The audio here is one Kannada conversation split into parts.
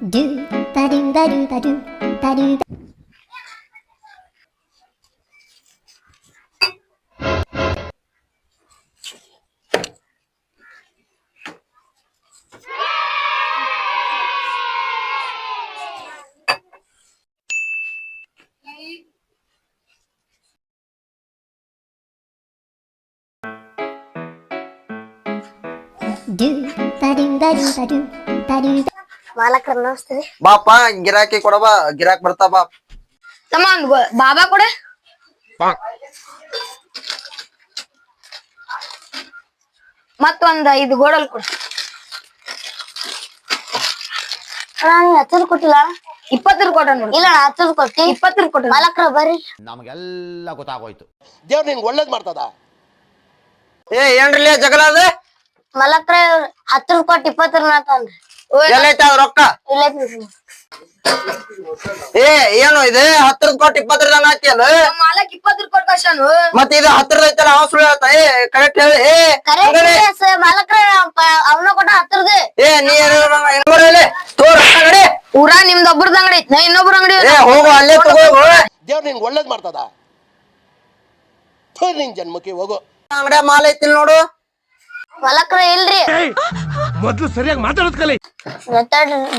ドゥバルバルバルバルバドバルバルバルバルバ ಮಾಲಕ್ರ ನಮಸ್ತೆ ಬಾಪ ಗಿರಾಕಿ ಬಾ ಗಿರಾಕ್ ಬರ್ತಾ ಬಾ. ತಮ್ಮ ಒಂದ್ ಗೊ- ಬಾಬಾ ಕೊಡ. ಮತ್ತೊಂದ್ ಐದು ಗೋಡಲ್ ಕೊಡ. ಹತ್ತದ್ ಕೊಟ್ಟಿಲ್ಲ? ಇಪ್ಪತ್ತರ ಕೊಟ್ಟ ನೋಡಿ. ಇಲ್ಲ ಹತ್ತದ್ ಕೊಟ್ಟಿ. ಇಪ್ಪತ್ತರ ಕೊಟ್ಟ ಮಾಲಕ್ರ ಬರ್ರಿ. ನಮಗೆಲ್ಲ ಗೊತ್ತಾಗೋಯ್ತು. ದೇವ್ರು ನಿಂಗೆ ಒಳ್ಳೇದ್ ಮಾಡ್ತದ? ಏ ಏನ್ರಿ ಜಗಳ ಅದ? ಮಲಕ್ರ ಹತ್ತು ಕೊಟ್ಟು ಇಪ್ಪತ್ತರ ನಾತಂದ್ರಿ ಎಲ್ಲೈತ ರೊಕ್ಕ? ಇಲ್ಲ ಏ ಏನು ಇದೆ? ಹತ್ರದ ಕೊಟ್ಟು ಇಪ್ಪತ್ತರ ಹಾಕಿಯಲ್ಲ ಮಾಲಕ್ ಇಪ್ಪತ್ತರ ಕೊಟ್ಟು ಮತ್ತೆ ಇದು ಹತ್ರದ ಐತಲ್ಲ ಅವ ಸುಳ್ಳು ಹೇಳ್ತಾ? ಏ ಕರೆಕ್ಟ್ ಹೇಳಿ. ಏ ಮಾಲಕ್ರ ಅವನ ಕೊಟ್ಟ ಹತ್ತರದ ಏ ನೀ ತೋರ್ ನಡಿ ಊರ ನಿಮ್ದು ಒಬ್ರದ್ ಅಂಗಡಿ ಐತ್ ನಾ ಇನ್ನೊಬ್ರ ಅಂಗಡಿ ಏ ಹೋಗು ಅಲ್ಲೇ ತಗೋ ದೇವ್ರು ಒಳ್ಳೇದ್ ಮಾಡ್ತದ? ಥು, ನಿನ್ ಜನ್ಮಕ್ಕೆ ಹೋಗು. ಅಂಗಡಿಯ ಮಾಲ್ ಐತಿ ನೋಡು. ಮಲಕ್ರ ಇಲ್ರಿ. ಮೊದ್ಲು ಸರಿಯಾಗಿ ಮಾತಾಡೋದ್ ಕಲಿ.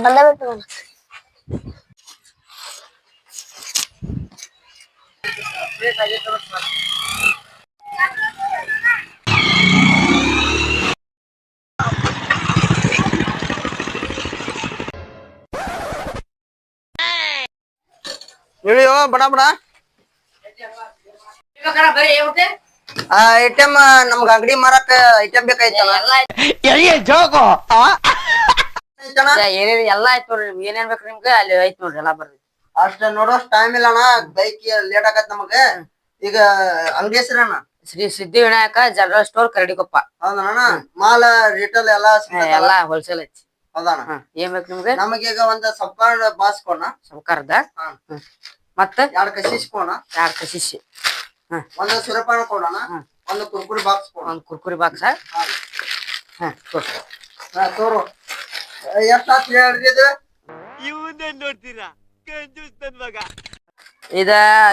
ಬಂದ ಬಿಟ್ಟು ಇಳಿಯೋ ಬಡ ಬಡ. ಐಟಮ್ ನಮ್ಗ ಅಂಗಡಿ ಮಾರಕ್ ಐಟಮ್ ಬೇಕಾಯ್ತಲ್ಲ? ಎಲ್ಲ ಏನೇನ್ ಎಲ್ಲಾ ಆಯ್ತು ನೋಡ್ರಿ ಏನೇನ್ ಬೇಕ್ರಿ ನಿಮ್ಗೆ ಅಲ್ಲಿ ಐತ್ ನೋಡ್ರಿ ಎಲ್ಲಾ ಬರ್ರಿ. ಅಷ್ಟ ನೋಡೋಷ್ಟು ಟೈಮ್ ಇಲ್ಲ ಅಣ್ಣ ಬೈಕ್ ಲೇಟ್ ಆಗತ್ ನಮಗ. ಈಗ ಅಂಗಡಿ ಹೆಸರಣ್ಣ ಶ್ರೀ ಸಿದ್ಧಿ ವಿನಾಯಕ ಜನರಲ್ ಸ್ಟೋರ್ ಕರಡಿಕೊಪ್ಪ. ಹೌದಣ್ಣ ಮಾಲ್ ರಿಟೇಲ್ ಎಲ್ಲಾ ಸಿಗ್ತೈತಲ್ಲ? ಎಲ್ಲಾ ಹೋಲ್ಸೇಲ್ ಐತಿ. ಹೌದಣ್ಣ? ಹಾ ಏನ್ ಬೇಕು ನಿಮ್ಗೆ? ನಮಗೀಗ ಒಂದ್ ಸಪ್ಪಾಡ್ ಬಾಸ್ ಕೊಣ ಸೌಕಾರದ ಹಾ. ಮತ್ತ? ಎರಡ್ ಕಸಿಸ್ಕೋಣ ಕೊಣ. ಎರಡ್ ಕಸಿಸಿ ಒಂದ್ ಸುರಪಾನ ಕೊಡೋಣ ಒಂದು ಕುರ್ಕುರಿ ಬಾಕ್ಸ್ ಕೊಡೋಣ. ಒಂದ್ ಕುರ್ಕುರಿ ಬಾಕ್ಸ್ ಹಾ. ತೋರ್ಸಿ. ತೋರು. ಎಷ್ಟ್ ಆತ್ ಹೇಳ್ರಿ ಮಗ. ಇದ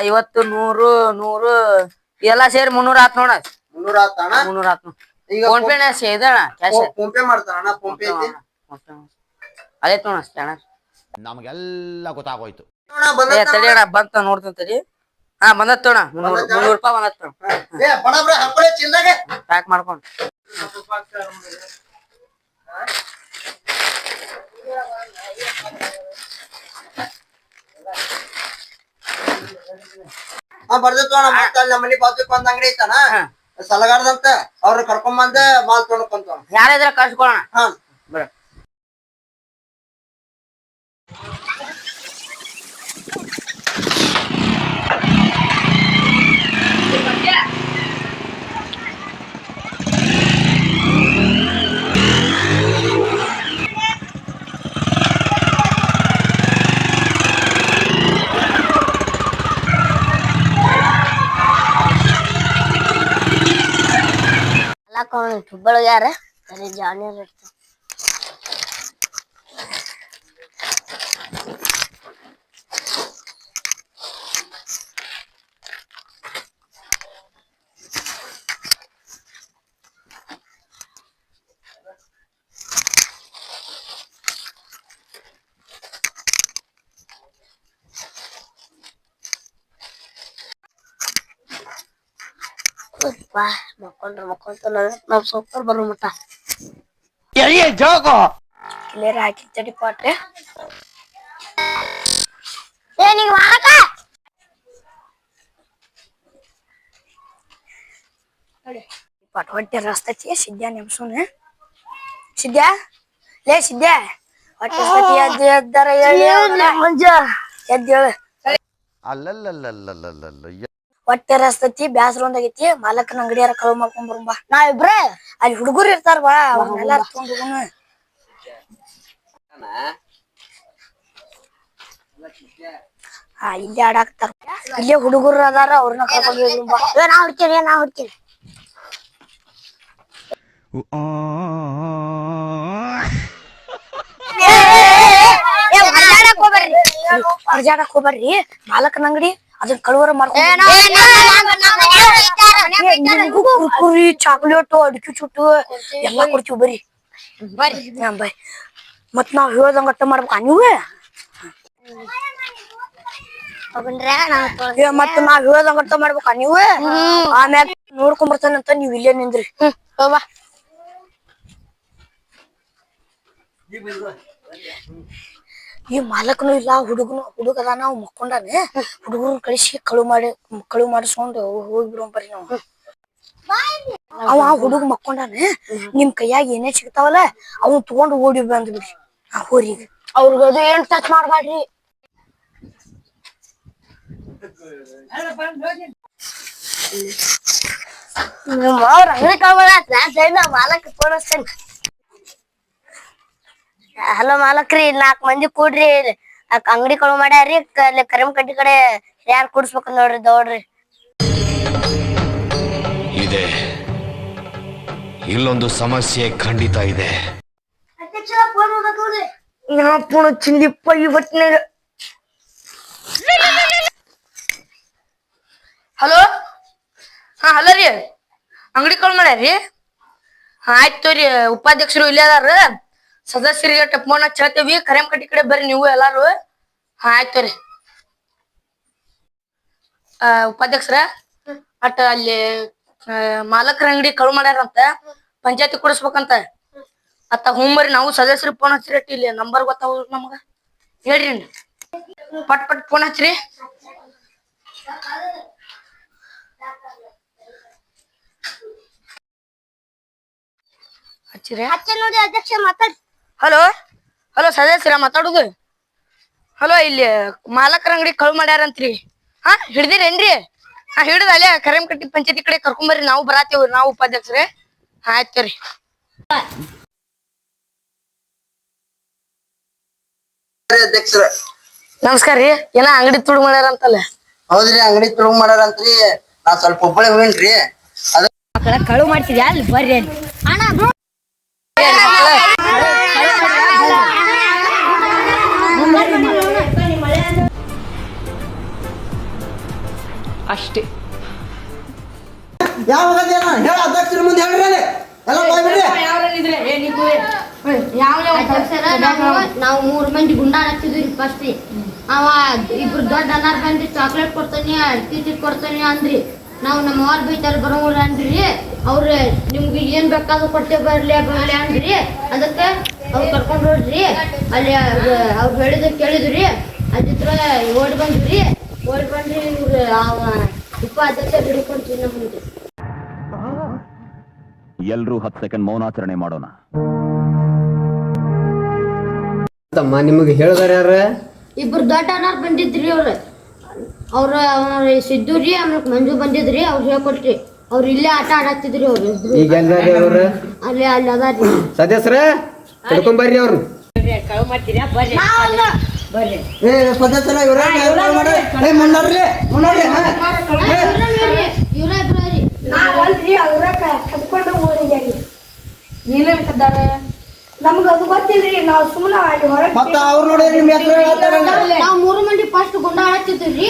ಇವತ್ತು ನೂರು ನೂರು ಎಲ್ಲಾ ಸೇರಿ ಮುನ್ನೂರ ಆತ್ ನೋಡ. ಮುನ್ನೂರ ಆತಣ್ಣ ಮುನ್ನೂರ ಆತ್ ನೋಡ್. ಈಗ ಫೋನ್ ಪೇ ಇದಣ್ಣ ಕ್ಯಾಶ್ ಫೋನ್ ಪೇ ಮಾಡ್ತಾರಣ್ಣ ಫೋನ್ ಪೇ ಐತಿ. ಅದೇ ನೋಡ ಸ್ಕ್ಯಾನರ್ ನಮಗೆಲ್ಲ ಗೊತ್ತಾಗೋಯ್ತು. ತಡಿ ಅಣ್ಣ ಬಂತ ನೋಡ್ತೀನಿ ತಡಿ. ಹಾ ಬಂದತ್ ತೋಣ. ಮುನ್ನೂರು ಮುನ್ನೂರು ರೂಪಾಯಿ ಬಂದತ್ತೋಣ ಏ ಬಡ ಬಡ ಹಾಕೊಳ್ಳಿ ಚಿಲ್ಲಾಗೆ ಪ್ಯಾಕ್ ಮಾಡ್ಕೊಂಡು. ಹಾ ಬರ್ದೈತ್ ನೋಡ ಮತ್ತ ಅಲ್ಲಿ ನಮ್ಮ ಮನಿ ಬಾಜುಕ್ ಒಂದ್ ಅಂಗಡಿ ಹಾ. ಸಲಗಾರ್ದಂತ ಅವ್ರ ಕರ್ಕೊಂಡ್ ಬಂದ ಮಾಲ್ ತೊಗೊಂಡ್ ಯಾರಿದ್ರ ಕಳ್ಸ್ಕೊಳ ಹಾ. ಬರ. ಮಲಕ್ ಹುಬ್ಬಳ ಯಾರ ಸರಿ ಜಾನಿ ಇರ್ತ ಬಾ ಮಕ್ಕೊಂಡ್ರ ಮಕ್ಕೊಂತಾನ ನಾವ್ ಸೂಪರ್ ಬರೋ ಮಟ ಕ್ಲಿಯರ್ ಹಾಕಿ ತಡಿ ಪಾಟ್ರೆ ಏ ನಿಂಗ್ ಮಾಡಕ ನೋಡಿ ಪಾಟ್ ಹೊಟ್ಟೆ ರಸ್ತತಿ ಸಿದ್ಯಾ ನೆಮ್ಸೋನೆ ಸಿದ್ಯಾ ಲೇ ಸಿದ್ಯಾ ಹೊಟ್ಟೆ ರಸ್ತತಿ ಎದ್ದು ಎದ್ದಾರ ಮಂಜ ಎದ್ದು ಹೇಳು ಅಲ್ಲಲ್ಲಲ್ಲಲ್ಲಲ್ಲಲ್ಲ ಹೊಟ್ಟೆ ರಸ್ತತಿ ಬ್ಯಾಸರ ಒಂದಾಗೈತಿ ಮಾಲಕನ ಅಂಗಡಿಯಾರ ಕಳು ಮಾಡ್ಕೊಂಡ್ ಬರುಂಬಾ ನಾವ್ ಇಬ್ರ ಅಲ್ಲಿ ಹುಡುಗರು ಇರ್ತಾರ ಬಾ ಅವ್ರನ್ನೆಲ್ಲ ತಗೊಂಡ್ ಹೋಗೋಣ. ಹಾ ಇಲ್ಲೇ ಆಡಾಕ್ತಾರ ಇಲ್ಲೇ ಹುಡುಗರು ಅದಾರ ಅವ್ರನ್ನ ಕರ್ಕೊಂಡ್ ಹೋಗುಂಬಾ ನಾ ಹುಡ್ಕೇನಿ ನಾ ಹುಡ್ಕೇನಿ ಹೊರಜಾಡಕ್ ಹೋಗ್ಬರ್ರಿ ಮಾಲಕನ ಅಂಗಡಿ ಅದನ್ನ ಕಳುವರ ಮಾಡ್ಕೊಂಡು ಕುರ್ಕುರಿ ಚಾಕ್ಲೇಟ್ ಅಡಿಕೆ ಚುಟ್ಟು ಎಲ್ಲಾ ಕೊಡ್ತೀವಿ ಬರ್ರಿ. ಬರ್ರಿ ಬರ್ರಿ ಮತ್ ನಾವ್ ಹೇಳ್ದಂಗ ಅಟ್ಟ ಮಾಡ್ಬೇಕಾ ನೀವೇ? ಮತ್ತ ಮತ್ ನಾವ್ ಹೇಳ್ದಂಗ ಅಟ್ಟ ಮಾಡ್ಬೇಕಾ ನೀವು? ಆಮ್ಯಾಗ ನೋಡ್ಕೊಂಡ್ ಬರ್ತಾನಂತ ನೀವ್ ಇಲ್ಲೇ ನಿಂದ್ರಿ. ಹೋಗ್ಬಾ ಈ ಮಾಲಕನು ಇಲ್ಲ, ಹುಡುಗನು ಹುಡುಗದ ನಾವು ಮಕ್ಕೊಂಡಾನೆ? ಹುಡುಗರು ಕಳಿಸಿ ಕಳು ಮಾಡಿ, ಕಳು ಮಾಡಿಸ್ಕೊಂಡು ಹೋಗ್ಬಿಡೋಣ ಬರ್ರಿ ನಾವು. ಅವ ಹುಡುಗ ಮಕ್ಕೊಂಡಾನೆ? ನಿಮ್ ಕೈಯಾಗ ಏನೇ ಸಿಗ್ತಾವಲ್ಲ, ಅವ್ನ್ ತಗೊಂಡು ಓಡಿ ಬಂದ್ ಬಿಡ್ರಿ. ಆ ಹೋರಿಗೆ ಅವ್ರಿಗದು ಏನ್ ಟಚ್ ಮಾಡ್ಬೇಡ್ರಿ ಅವ್ರ ಅಂಗಡಿ ಕಳ್ಬೇಡ ನಾನ್ ಸೈಡ್ ಮಾಲಕ್ ಫೋನ್ ಹಚ್ತೇನೆ ಹಲೋ ಮಾಲಕ್ರಿ ನಾಲ್ಕ್ ಮಂದಿ ಕೂಡ್ರಿ. ಅಂಗಡಿ ಕಳು ಮಾಡ್ಯಾರಿ ಅಲ್ಲಿ ಕರಿಮ್ ಕಡ್ಡಿ ಕಡೆ ಯಾರು ಕೂಡ್ಸ್ಬೇಕ ನೋಡ್ರಿ ದೌಡ್ರಿ ಇದೆ. ಇಲ್ಲೊಂದು ಸಮಸ್ಯೆ ಖಂಡಿತ ಇದೆ. ಪುಣ ಚಿಂದಿಪ್ಪ ಈ ಹೊತ್ತಿನಾಗ ಹಲೋ? ಹಾ ಹಲೋ ರೀ. ಅಂಗಡಿ ಕಾಲ್ ಮಾಡ್ಯಾರಿ ಹಾ ಆಯ್ತು ತೋರಿ ಉಪಾಧ್ಯಕ್ಷರು ಇಲ್ಲೇ ಅದಾರ ಸದಸ್ಯರಿಗೆ ಟಪ್ಮೋನ ಹೇಳ್ತೇವಿ ಕರೆಮ್ ಕಟ್ಟಿ ಕಡೆ ಬರ್ರಿ ನೀವು ಎಲ್ಲಾರು. ಹಾ, ಆಯ್ತು ತೋರಿ ಆ, ಉಪಾಧ್ಯಕ್ಷರ, ಅಟ್ ಅಲ್ಲಿ ಮಾಲಕರ ಅಂಗಡಿ ಕಳು ಮಾಡ್ಯಾರಂತ. ಪಂಚಾಯತಿ ಕೊಡಿಸ್ಬೇಕಂತ. ಅತ್ತ ಹುಮ್ಮರಿ ನಾವು ಸದಸ್ಯರು ಫೋನ್ ಹಚ್ಚಿರಿ ಅಟ್ ಇಲ್ಲಿ. ನಂಬರ್ ಗೊತ್ತಾವ ನಮಗ? ಹೇಳ್ರಿ ಪಟ್ ಪಟ್ ಫೋನ್ ಹಚ್ಚ್ರಿ. ಹಚ್ಚಿರಿ. ನೋಡಿ ಅಧ್ಯಕ್ಷ ಮಾತಾಡ್ ಹಲೋ? ಹಲೋ ಸದಸ್ಯರ ಮಾತಾಡುದು? ಹಲೋ ಇಲ್ಲಿ ಮಾಲಕರ ಅಂಗಡಿ ಕಳು ಮಾಡ್ಯಾರಂತ್ರಿ. ಹಾ ಹಿಡ್ದಿರೇನ್ರಿ? ಹಾ ಹಿಡ್ದ ಅಲ್ಲೇ ಕರೆಮ್ ಕಟ್ಟಿ ಪಂಚಾಯತಿ ಕಡೆ ಕರ್ಕೊಂಬರ್ರಿ ನಾವು ಬರಾತೇವ್ರಿ ನಾವು ಉಪಾಧ್ಯಕ್ಷರೇ. ಹಾ ಆಯ್ತು ಅಧ್ಯಕ್ಷರ ನಮಸ್ಕಾರ ರೀ ಏನ ಅಂಗಡಿ ತುಡು ಮಾಡ್ಯಾರಂತಲ್ಲ? ಹೌದ್ರಿ ಅಂಗಡಿ ತುಳು ಅಂತ್ರಿ ನಾ ಸ್ವಲ್ಪ ಒಬ್ಬಳೆ ಹೋಗಿನ್ರಿ ಅದ ಕಳು ಮಾಡ್ತಿದ್ಯಾ? ಅಲ್ಲಿ ಬರ್ರಿ ಅಲ್ಲಿ. ನಾವು ಮೂರು ಮಂದಿ ಗುಂಡಾರ ಹಚ್ಚಿದ್ವಿ ಫಸ್ಟ್ ಅವ ಇಬ್ರು ದೊಡ್ಡ ಅನ್ನಾರ್ ಬಂದ್ರಿ ಚಾಕ್ಲೇಟ್ ಕೊಡ್ತಾನೆ ಅಡ್ಕಿ ಕೊಡ್ತಾನೆ ಅಂದ್ರಿ. ನಾವು ನಮ್ಮ ಅವ್ರ ಬೈತಾರೆ ಬರೋಲ್ಲ ಅಂದ್ರಿ. ಅವ್ರ ನಿಮ್ಗೆ ಏನ್ ಬೇಕಾದ್ರೂ ಕೊಟ್ಟೆ ಬರ್ಲಿ ಬರ್ಲಿ ಅಂದ್ರಿ. ಅದಕ್ಕೆ ಅವ್ರು ಕರ್ಕೊಂಡು ಹೋದ್ರಿ. ಅಲ್ಲಿ ಅವ್ರು ಹೇಳಿದ ಕೇಳಿದ್ರಿ. ಅದಿತ್ರ ಓಡಿ ಬಂದ್ರಿ. ಓಡಿ ಬಂದ್ರಿ ಇವ್ರು ಅವ ಉಪಾಧ್ಯಕ್ಷ ಬಿಡ್ಕೊಂತೀವಿ ನಮ್ಗೆ ಎಲ್ರೂ ಹತ್ತು ಸೆಕೆಂಡ್ ಮೌನಾಚರಣೆ ಮಾಡೋಣ. ತಮ್ಮ ನಿಮಗೆ ಹೇಳಿದಾರ ಯಾರ? ಇಬ್ರು ದೊಡ್ಡ ಅನಾರ್ ಬಂದಿದ್ರಿ ಅವ್ರ. ಅವ್ರ ಅವ್ರ ಸಿದ್ದು ರೀ ಆಮೇಲೆ ಮಂಜು ಬಂದಿದ್ರಿ ಅವ್ರು ಹೇಳ್ಕೊಟ್ರಿ. ಅವ್ರು ಇಲ್ಲೇ ಆಟ ಆಡತ್ತಿದ್ರಿ ಅವ್ರು. ಈಗ ಎಲ್ಲಾರಿ ಅವ್ರ? ಅಲ್ಲಿ ಅಲ್ಲಿ ಅದಾರಿ ಸದಸ್ಯರ ಕರ್ಕೊಂಬರ್ರಿ ಅವ್ರು ಏ ಸದಸ್ಯರ ಇವ್ರ ಏ ಮುಂದಾರ್ರಿ ಮುಂದಾರ್ರಿ ಹಾ. ಇವ್ರ ಇಬ್ರು ರೀ. ನಾವಲ್ರಿ ಅವ್ರ ಕದ್ಕೊಂಡು ಓಡಿದ್ಯಾರಿ ನಮ್ಗ ಅದು ಗೊತ್ತಿಲ್ರಿ ನಾವ್ ಸುಮ್ಮನೆ ಅಲ್ಲಿ ಹೊರಗೆ ಮತ್ತ ಅವ್ರ ನೋಡಿ ನಿಮ್ ಹೆಸರು ಹೇಳ್ತಾರಲ್ಲ ನಾವ್ ಮೂರು ಮಂದಿ ಫಸ್ಟ್ ಗುಂಡ ಆಡತ್ತಿದ್ರಿ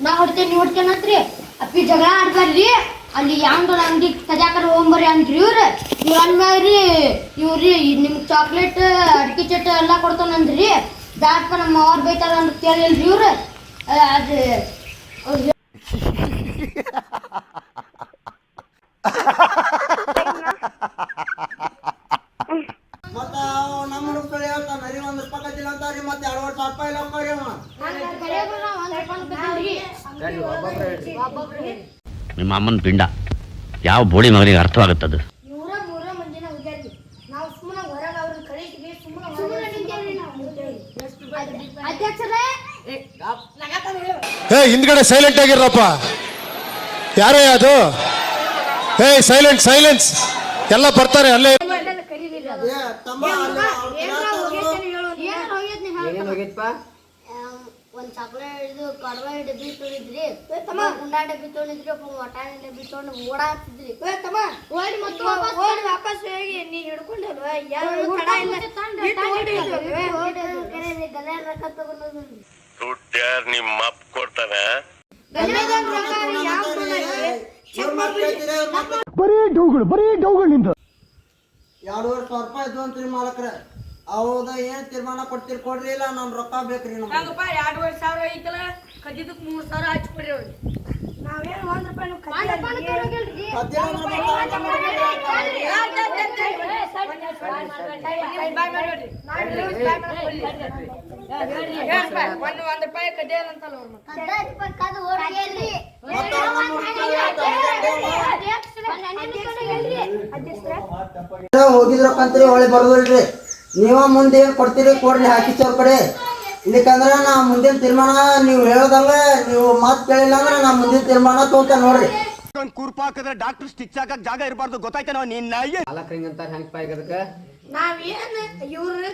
ನಾ ಹೊಡ್ತೇನೆ ನೀವ್ ಹೊಡ್ತೇನತ್ರಿ ಅಪ್ಪಿ ಜಗಳ ಆಡ್ಬಾರ್ರಿ. ಅಲ್ಲಿ ಯಾಂಗ್ರ ಅಂಗಡಿ ಕಜಾಕರ ಹೋಗ್ಬರ್ರಿ ಅಂದ್ರಿ ಇವ್ರ. ಇವ್ರ ಅಂದ್ಮ್ಯಾಗ್ರಿ ಇವ್ರಿ ನಿಮ್ಗೆ ಚಾಕ್ಲೇಟ್ ಅಡಿಕೆ ಚಟ್ ಎಲ್ಲ ಕೊಡ್ತಾನಂದ್ರಿ ದಾಟ್ಪ ನಮ್ಮ ಅವ್ರ ಬೈತಾರ ಅಂತ ಕೇಳಿಲ್ರಿ ಇವ್ರ. ಅದ್ ಅವ ನಮ್ಮ ಹುಡುಗರು ಹೇಳ್ತಾನ ನರಿ ಒಂದ್ ರೂಪಾಯಿ ಕಟ್ಟಿಲ್ಲ ಅಂತಾರಿ ಮತ್ತೆ ಎರಡು ವರ್ಷ ರೂಪಾಯಿ ಇಲ್ಲ ಅಂತಾರಿ ಅವ ಕರಿಯಬ್ರು ನಾವ್ ಒಂದ್ ರೂಪಾಯಿ ಕೊಟ್ಟಿಲ್ರಿ. ನಿಮ್ಮ ಅಮ್ಮನ ಪಿಂಡ. ಯಾವ ಬೋಳಿ ಮಗನಿಗೆ ಅರ್ಥವಾಗುತ್ತದು? ಇವ್ರ ಮೂರ ಮಂದಿನ ಹೋಗ್ಯಾರಿ ನಾವು ಸುಮ್ಮನೆ ಹೊರಗೆ ಅವ್ರನ್ನ ಸುಮ್ಮನೆ ನಿಂತೇವ್ರಿ ನಾವು ಅಧ್ಯಕ್ಷರೇ ಏ ಹಿಂದ್ಗಡೆ ಸೈಲೆಂಟ್ ಆಗಿರಪ್ಪ ಯಾರೇ ಅದು? ಹೇ ಸೈಲೆಂಟ್ ಸೈಲೆನ್ಸ್ ಎಲ್ಲ ಬರ್ತಾರೆ ಅಲ್ಲೇ. ಏನ್ ನೀವ್ ಹೇಳ್. ಏನೇನ್ ಹೋಗೈತಪ್ಪ ಒಂದ್ ಚಾಕ್ಲೇಟ್ ಇದು ಕಡವ ಡಬ್ಬಿ ತಮ್ಮ. ಗುಂಡಾ ಡಬ್ಬಿ ತೊಳಿದ್ರಿ ಒಬ್ಬ ವಟಾಣಿ ಡಬ್ಬಿ ತೊಗೊಂಡು ಓಡಾಡ್ತಿದ್ರಿ ಓಡಿ ಮತ್ತೆ ವಾಪಸ್ ಓಡಿ ವಾಪಸ್ ಹೋಗಿ ನೀ ಹಿಡ್ಕೊಂಡಲ್ವ ಯಾರು ಇಲ್ಲ. ರೊಕ್ಕ ತಗೊಂಡು ನಿಮ್ಮ ಅಪ್ಪ ಕೊಡ್ತಾನೆ. ಬರೀ ಡೌಗಳು ಬರೀ ಡೌಗಳು ನಿಂದು ಸಾವಿರ ರೂಪಾಯಿ ಇದ್ವು ಅಂತ್ರಿ ಮಾಲಕ್ರ. ಹೌದ ಏನ್ ತೀರ್ಮಾನ ಕೊಡ್ತೀರಿ ಕೊಡ್ರಿ ಇಲ್ಲ ನಮ್ ರೊಕ್ಕ ಬೇಕ್ರಿ ನಮ್ಗೆ ಎರಡುವರೆ ಸಾವಿರ ಐತಲ್ಲ ಕದ್ದಿದ್ದಕ್ಕೆ ಮೂರ್ ಸಾವಿರ ಹಚ್ಕೊಡ್ರಿ ಅವ್ರಿಗೆ ನಾವೇನ್ ಒಂದ್ ರೂಪಾಯಿ ಅಂತಲ್ಲ ಅವ್ರು ಹುಡ್ಗ ಹೋಗಿದ್ರಕ್ಕಂತ್ರಿ ಹೊಳೆ ಬರೋದಿಲ್ರಿ ನೀವ ಮುಂದೆ ಏನು ಕೊಡ್ತೀರಿ? ಕೊಡ್ರಿ ಹಾಕಿಸೋರ್ ಕಡೆ ಇದಕ್ಕಂದ್ರೆ ನಾ ಮುಂದಿನ ತೀರ್ಮಾನ ನೀವು ಹೇಳೋದಲ್ಲ ನೀವು ಮಾತು ಕೇಳಿಲ್ಲ ಅಂದ್ರೆ ನಾ ಮುಂದಿನ ತೀರ್ಮಾನ ತೋತ ನೋಡ್ರಿ. ಕುರ್ಪ ಹಾಕಿದ್ರೆ ಡಾಕ್ಟರ್ ಸ್ಟಿಚ್ ಹಾಕಕ್ ಜಾಗ ಇರಬಾರ್ದು ಗೊತ್ತಾಯ್ತೇನೋ ನಿನ್ನ ಮಾಲಕ್ರ ಅಂತ ಹೆಂಗ್ ಪಾಯ್ ಅದಕ್ಕೆ ನಾವೇನ್ ಇವ್ರ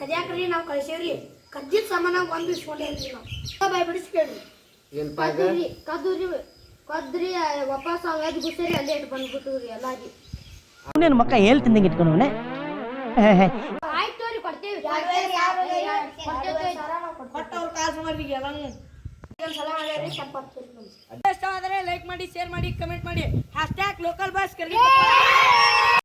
ಕದ್ಯಾಕ್ರಿ ನಾವ್ ಕಳ್ಸೇವ್ರಿ. ಕದ್ದಿದ್ ಸಮಾನ ಒಂದು ಇಸ್ಕೊಂಡೇನ್ರಿ ನಾವು. ಬಾಯ್ ಬಿಡಿಸಿ ಕೇಳ್ರಿ. ಏನ್ ಪಾಯ್ ಕದ್ರಿ ಕದ್ರಿ ವಾಪಸ್ ಆಗಿ ಗುಸರಿ ಅಲ್ಲೇ ಇಟ್ಟು ಬಂದ್ಬಿಟ್ಟು ಎಲ್ಲಾಗಿ. ಅವನೇನು ಮಕ್ಕ ಹೇಳ್ತೀನಿ ಇಟ್ಕೊಂಡವನೆ ಆಯ್ತು ರೀ ಆದರೆ ಲೈಕ್ ಮಾಡಿ ಶೇರ್ ಮಾಡಿ ಕಮೆಂಟ್ ಮಾಡಿ. Hash tag local boss ಕರ್ಗಿ